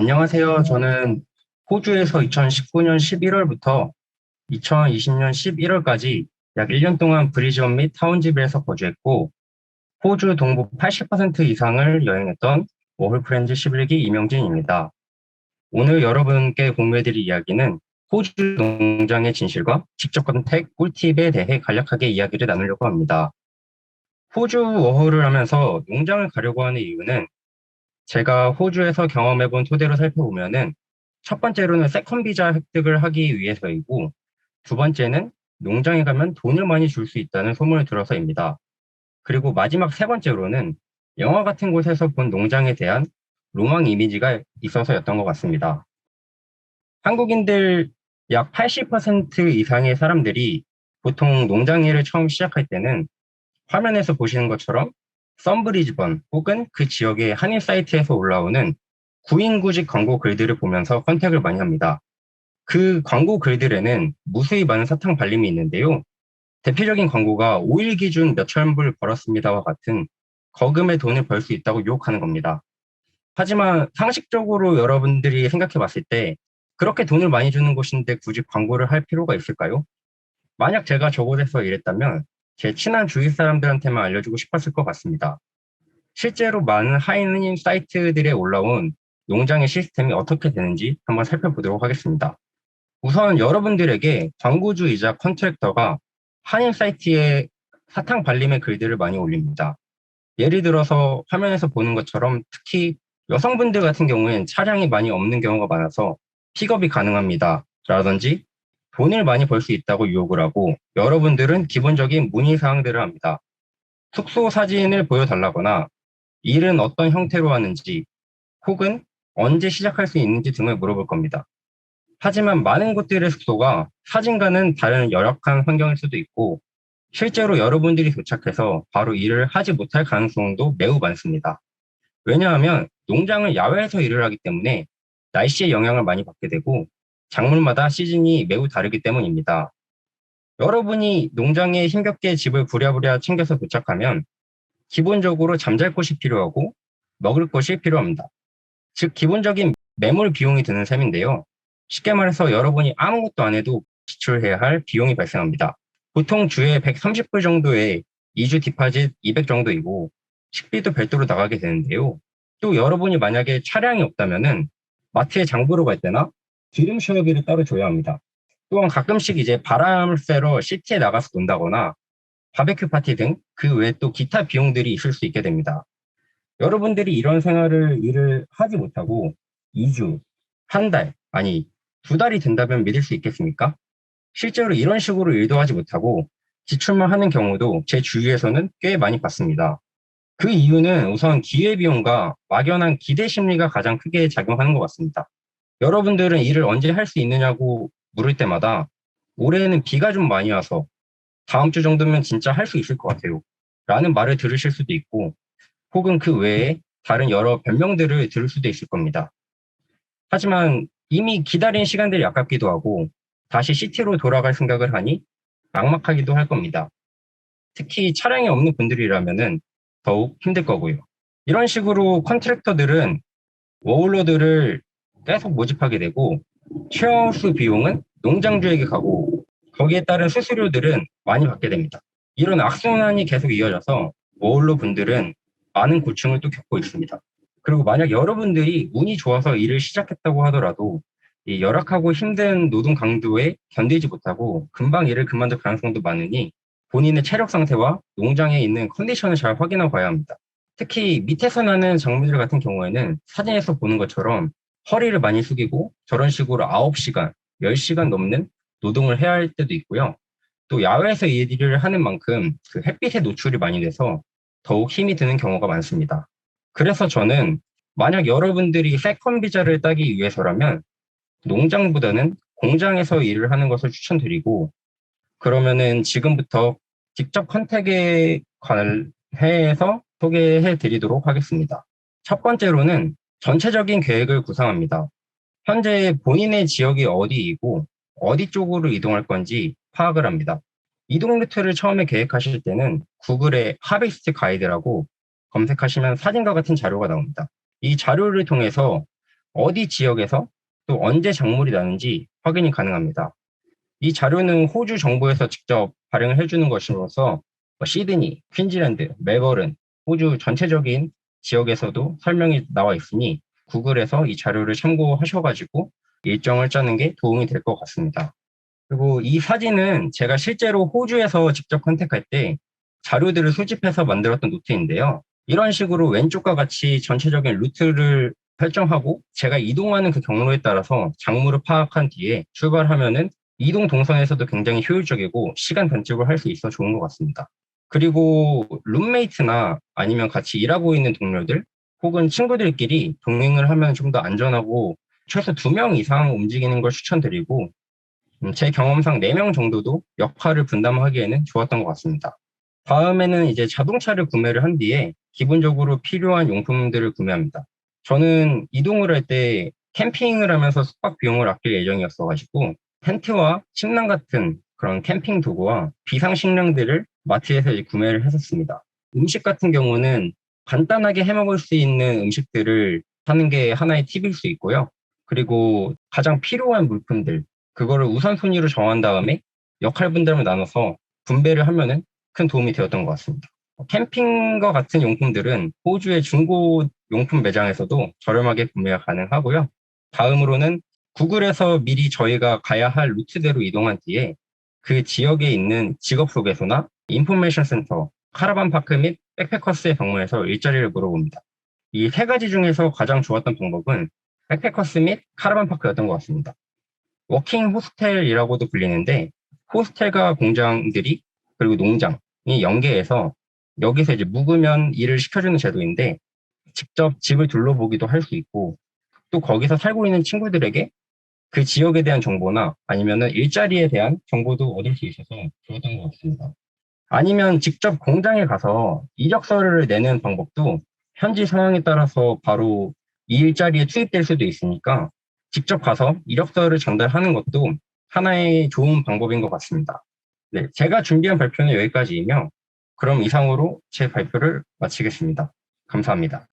안녕하세요. 저는 호주에서 2019년 11월부터 2020년 11월까지 약 1년 동안 브리즈번 및 타운지빌에서 거주했고, 호주 동부 80% 이상을 여행했던 워홀 프렌즈 11기 이명진입니다. 오늘 여러분께 공유해드릴 이야기는 호주 농장의 진실과 직접 컨택 꿀팁에 대해 간략하게 이야기를 나누려고 합니다. 호주 워홀을 하면서 농장을 가려고 하는 이유는 제가 호주에서 경험해본 토대로 살펴보면은 첫 번째로는 세컨 비자 획득을 하기 위해서이고 두 번째는 농장에 가면 돈을 많이 줄 수 있다는 소문을 들어서입니다. 그리고 마지막 세 번째로는 영화 같은 곳에서 본 농장에 대한 로망 이미지가 있어서였던 것 같습니다. 한국인들 약 80% 이상의 사람들이 보통 농장 일을 처음 시작할 때는 화면에서 보시는 것처럼 썬브리즈번 혹은 그 지역의 한인 사이트에서 올라오는 구인구직 광고 글들을 보면서 컨택을 많이 합니다. 그 광고 글들에는 무수히 많은 사탕 발림이 있는데요. 대표적인 광고가 5일 기준 몇천 불 벌었습니다와 같은 거금의 돈을 벌 수 있다고 유혹하는 겁니다. 하지만 상식적으로 여러분들이 생각해 봤을 때 그렇게 돈을 많이 주는 곳인데 굳이 광고를 할 필요가 있을까요? 만약 제가 저곳에서 일했다면 제 친한 주위 사람들한테만 알려주고 싶었을 것 같습니다. 실제로 많은 하이닝 사이트들에 올라온 농장의 시스템이 어떻게 되는지 한번 살펴보도록 하겠습니다. 우선 여러분들에게 광고주이자 컨트랙터가 한인 사이트에 사탕 발림의 글들을 많이 올립니다. 예를 들어서 화면에서 보는 것처럼 특히 여성분들 같은 경우엔 차량이 많이 없는 경우가 많아서 픽업이 가능합니다. 라든지 돈을 많이 벌 수 있다고 유혹을 하고 여러분들은 기본적인 문의 사항들을 합니다. 숙소 사진을 보여달라거나 일은 어떤 형태로 하는지 혹은 언제 시작할 수 있는지 등을 물어볼 겁니다. 하지만 많은 곳들의 숙소가 사진과는 다른 열악한 환경일 수도 있고 실제로 여러분들이 도착해서 바로 일을 하지 못할 가능성도 매우 많습니다. 왜냐하면 농장은 야외에서 일을 하기 때문에 날씨의 영향을 많이 받게 되고 작물마다 시즌이 매우 다르기 때문입니다. 여러분이 농장에 힘겹게 집을 부랴부랴 챙겨서 도착하면 기본적으로 잠잘 곳이 필요하고 먹을 것이 필요합니다. 즉 기본적인 매몰 비용이 드는 셈인데요. 쉽게 말해서 여러분이 아무것도 안 해도 지출해야 할 비용이 발생합니다. 보통 주에 130불 정도의 2주 디파짓 200 정도이고 식비도 별도로 나가게 되는데요. 또 여러분이 만약에 차량이 없다면은 마트에 장보러 갈 때나 기름 쉐어비를 따로 줘야 합니다. 또한 가끔씩 이제 바람을 쐬러 시티에 나가서 논다거나 바베큐 파티 등 그 외에 또 기타 비용들이 있을 수 있게 됩니다. 여러분들이 이런 생활을 일을 하지 못하고 2주, 한 달, 아니 두 달이 된다면 믿을 수 있겠습니까? 실제로 이런 식으로 일도 하지 못하고 지출만 하는 경우도 제 주위에서는 꽤 많이 봤습니다. 그 이유는 우선 기회비용과 막연한 기대 심리가 가장 크게 작용하는 것 같습니다. 여러분들은 일을 언제 할 수 있느냐고 물을 때마다 올해는 비가 좀 많이 와서 다음 주 정도면 진짜 할 수 있을 것 같아요. 라는 말을 들으실 수도 있고 혹은 그 외에 다른 여러 변명들을 들을 수도 있을 겁니다. 하지만 이미 기다린 시간들이 아깝기도 하고 다시 시티로 돌아갈 생각을 하니 막막하기도 할 겁니다. 특히 차량이 없는 분들이라면 더욱 힘들 거고요. 이런 식으로 컨트랙터들은 워홀러들을 계속 모집하게 되고 쉐어하우스 비용은 농장주에게 가고 거기에 따른 수수료들은 많이 받게 됩니다. 이런 악순환이 계속 이어져서 워홀러 분들은 많은 고충을 또 겪고 있습니다. 그리고 만약 여러분들이 운이 좋아서 일을 시작했다고 하더라도 이 열악하고 힘든 노동 강도에 견디지 못하고 금방 일을 그만둘 가능성도 많으니 본인의 체력 상태와 농장에 있는 컨디션을 잘 확인하고 가야 합니다. 특히 밑에서 나는 작물들 같은 경우에는 사진에서 보는 것처럼 허리를 많이 숙이고 저런 식으로 9시간, 10시간 넘는 노동을 해야 할 때도 있고요. 또 야외에서 일을 하는 만큼 그 햇빛에 노출이 많이 돼서 더욱 힘이 드는 경우가 많습니다. 그래서 저는 만약 여러분들이 세컨 비자를 따기 위해서라면 농장보다는 공장에서 일을 하는 것을 추천드리고 그러면은 지금부터 직접 컨택에 관해서 소개해 드리도록 하겠습니다. 첫 번째로는 전체적인 계획을 구상합니다. 현재 본인의 지역이 어디이고 어디 쪽으로 이동할 건지 파악을 합니다. 이동 루트를 처음에 계획하실 때는 구글에 하베스트 가이드라고 검색하시면 사진과 같은 자료가 나옵니다. 이 자료를 통해서 어디 지역에서 또 언제 작물이 나는지 확인이 가능합니다. 이 자료는 호주 정부에서 직접 발행을 해주는 것으로서 뭐 시드니, 퀸즐랜드, 멜버른, 호주 전체적인 지역에서도 설명이 나와 있으니 구글에서 이 자료를 참고하셔가지고 일정을 짜는 게 도움이 될 것 같습니다. 그리고 이 사진은 제가 실제로 호주에서 직접 컨택할 때 자료들을 수집해서 만들었던 노트인데요. 이런 식으로 왼쪽과 같이 전체적인 루트를 설정하고 제가 이동하는 그 경로에 따라서 작물을 파악한 뒤에 출발하면은 이동 동선에서도 굉장히 효율적이고 시간 단축을 할 수 있어 좋은 것 같습니다. 그리고 룸메이트나 아니면 같이 일하고 있는 동료들 혹은 친구들끼리 동행을 하면 좀 더 안전하고 최소 두 명 이상 움직이는 걸 추천드리고 음, 제 경험상 네 명 정도도 역할을 분담하기에는 좋았던 것 같습니다. 다음에는 이제 자동차를 구매를 한 뒤에 기본적으로 필요한 용품들을 구매합니다. 저는 이동을 할 때 캠핑을 하면서 숙박 비용을 아낄 예정이었어가지고 텐트와 침낭 같은 그런 캠핑 도구와 비상식량들을 마트에서 이제 구매를 했었습니다. 음식 같은 경우는 간단하게 해 먹을 수 있는 음식들을 사는 게 하나의 팁일 수 있고요. 그리고 가장 필요한 물품들, 그거를 우선순위로 정한 다음에 역할 분담을 나눠서 분배를 하면은 큰 도움이 되었던 것 같습니다. 캠핑과 같은 용품들은 호주의 중고 용품 매장에서도 저렴하게 구매가 가능하고요. 다음으로는 구글에서 미리 저희가 가야 할 루트대로 이동한 뒤에 그 지역에 있는 직업 소개소나 인포메이션 센터, 카라반 파크 및 백패커스에 방문해서 일자리를 물어봅니다. 이 세 가지 중에서 가장 좋았던 방법은 백패커스 및 카라반 파크였던 것 같습니다. 워킹 호스텔이라고도 불리는데 호스텔과 공장들이 그리고 농장이 연계해서 여기서 이제 묵으면 일을 시켜주는 제도인데 직접 집을 둘러보기도 할 수 있고 또 거기서 살고 있는 친구들에게 그 지역에 대한 정보나 아니면은 일자리에 대한 정보도 얻을 수 있어서 좋았던 것 같습니다. 아니면 직접 공장에 가서 이력서를 내는 방법도 현지 상황에 따라서 바로 이 일자리에 투입될 수도 있으니까 직접 가서 이력서를 전달하는 것도 하나의 좋은 방법인 것 같습니다. 네, 제가 준비한 발표는 여기까지이며 그럼 이상으로 제 발표를 마치겠습니다. 감사합니다.